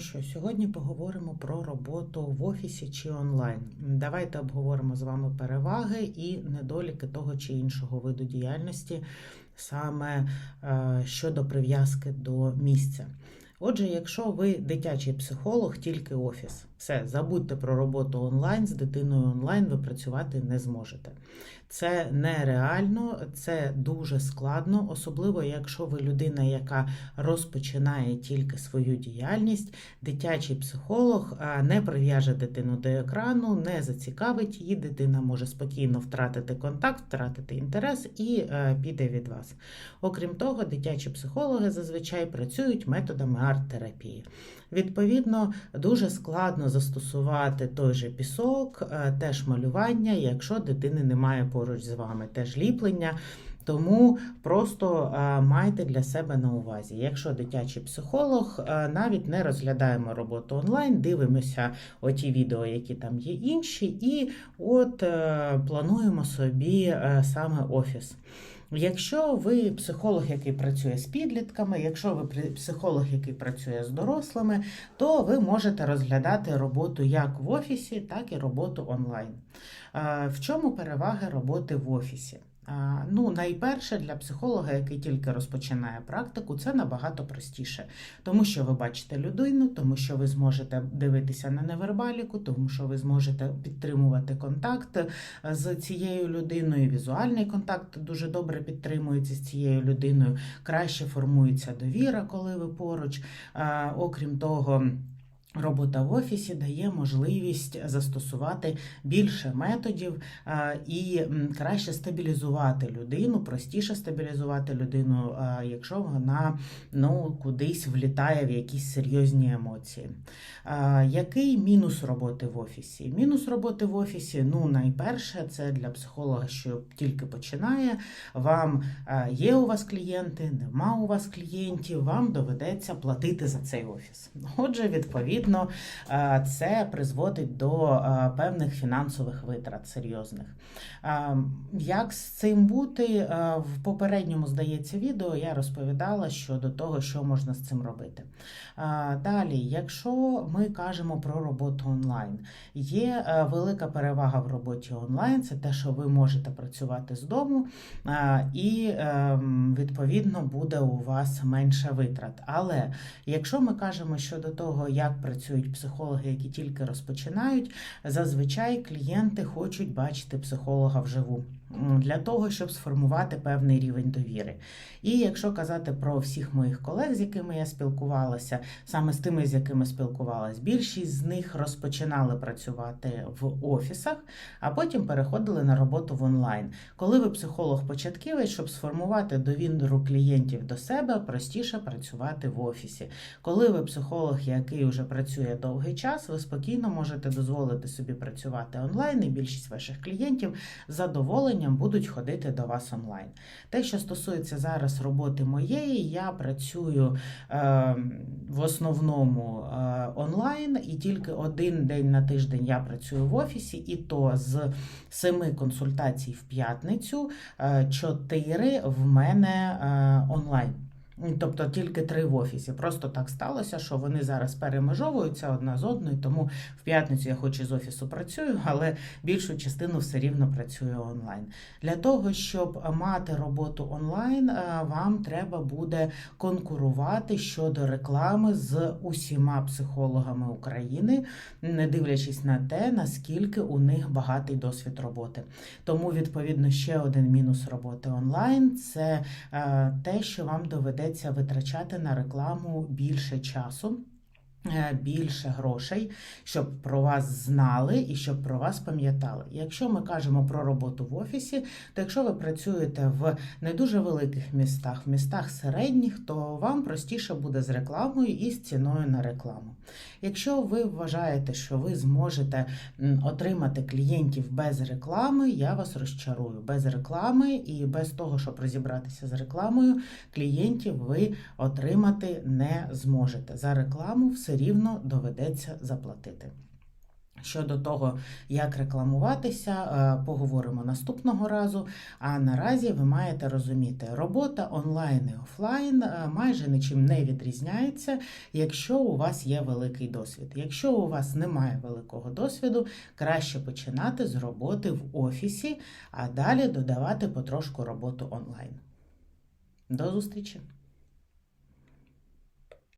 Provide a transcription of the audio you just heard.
що, сьогодні поговоримо про роботу в офісі чи онлайн. Давайте обговоримо з вами переваги і недоліки того чи іншого виду діяльності, саме е, щодо прив'язки до місця. Отже, якщо ви дитячий психолог, тільки офіс, все, забудьте про роботу онлайн, з дитиною онлайн ви працювати не зможете. Це нереально, це дуже складно, особливо якщо ви людина, яка розпочинає тільки свою діяльність. Дитячий психолог не прив'яже дитину до екрану, не зацікавить її. Дитина може спокійно втратити контакт, втратити інтерес і е, піде від вас. Окрім того, дитячі психологи зазвичай працюють методами арт-терапії. Відповідно, дуже складно застосувати той же пісок, е, теж малювання, якщо дитини немає поруч з вами, теж ліплення. Тому просто е, майте для себе на увазі. Якщо дитячий психолог, е, навіть не розглядаємо роботу онлайн, дивимося оті відео, які там є інші, і от е, плануємо собі саме офіс. Якщо ви психолог, який працює з підлітками, якщо ви психолог, який працює з дорослими, то ви можете розглядати роботу як в офісі, так і роботу онлайн. В чому переваги роботи в офісі? Ну, найперше для психолога, який тільки розпочинає практику, це набагато простіше, тому що ви бачите людину, тому що ви зможете дивитися на невербаліку, тому що ви зможете підтримувати контакт е, з цією людиною. Візуальний контакт дуже добре підтримується з цією людиною. Краще формується довіра, коли ви поруч. Окрім того. Робота в офісі дає можливість застосувати більше методів і краще стабілізувати людину, простіше стабілізувати людину, якщо вона ну, кудись влітає в якісь серйозні емоції. Який мінус роботи в офісі? Мінус роботи в офісі, ну, найперше, це для психолога, що тільки починає. Вам є у вас клієнти, нема у вас клієнтів, вам доведеться платити за цей офіс. Отже, відповідно, е, це призводить до е, певних фінансових витрат серйозних. Е, Як з цим бути? В попередньому, здається, відео я розповідала щодо того, що можна з цим робити. Далі, якщо ми кажемо про роботу онлайн, є велика перевага в роботі онлайн, це те, що ви можете працювати з дому, і ем, відповідно буде у вас менше витрат. Але якщо ми кажемо щодо того, як працюють психологи, які тільки розпочинають, зазвичай клієнти хочуть бачити психолога вживу для того, щоб сформувати певний рівень довіри. І якщо казати про всіх моїх колег, з якими я спілкувалася, саме з тими, з якими спілкувалась, більшість з них розпочинали працювати в офісах, а потім переходили на роботу в онлайн. Коли ви психолог початківець, щоб сформувати довіру клієнтів до себе, простіше працювати в офісі. Коли ви психолог, який вже працює довгий час, ви спокійно можете дозволити собі працювати онлайн, і більшість ваших клієнтів з задоволенням будуть ходити до вас онлайн. Те, що стосується зараз роботи моєї, я працюю е, в основному е, онлайн, і тільки один день на тиждень я працюю в офісі, і то з семи консультацій в п'ятницю, е, чотири в мене е, онлайн. Тобто тільки три в офісі. Просто так сталося, що вони зараз перемежовуються одна з одною, тому в п'ятницю я хоч і з офісу працюю, але більшу частину все рівно працюю онлайн. Для того, щоб мати роботу онлайн, е, вам треба буде конкурувати щодо реклами з усіма психологами України, не дивлячись на те, наскільки у них багатий досвід роботи. Тому, відповідно, ще один мінус роботи онлайн це е, те, що вам доведеться витрачати на рекламу більше часу. Е, Більше грошей, щоб про вас знали і щоб про вас пам'ятали. Якщо ми кажемо про роботу в офісі, то якщо ви працюєте в не дуже великих містах, в містах середніх, то вам простіше буде з рекламою і з ціною на рекламу. Якщо ви вважаєте, що ви зможете отримати клієнтів без реклами, я вас розчарую. Без реклами і без того, щоб розібратися з рекламою, клієнтів ви отримати не зможете. За рекламу все рівно доведеться заплатити. Щодо того, як рекламуватися, е, поговоримо наступного разу. А наразі ви маєте розуміти, робота онлайн і офлайн е, майже нічим не відрізняється, якщо у вас є великий досвід. Якщо у вас немає великого досвіду, краще починати з роботи в офісі, а далі додавати потрошку роботу онлайн. До зустрічі!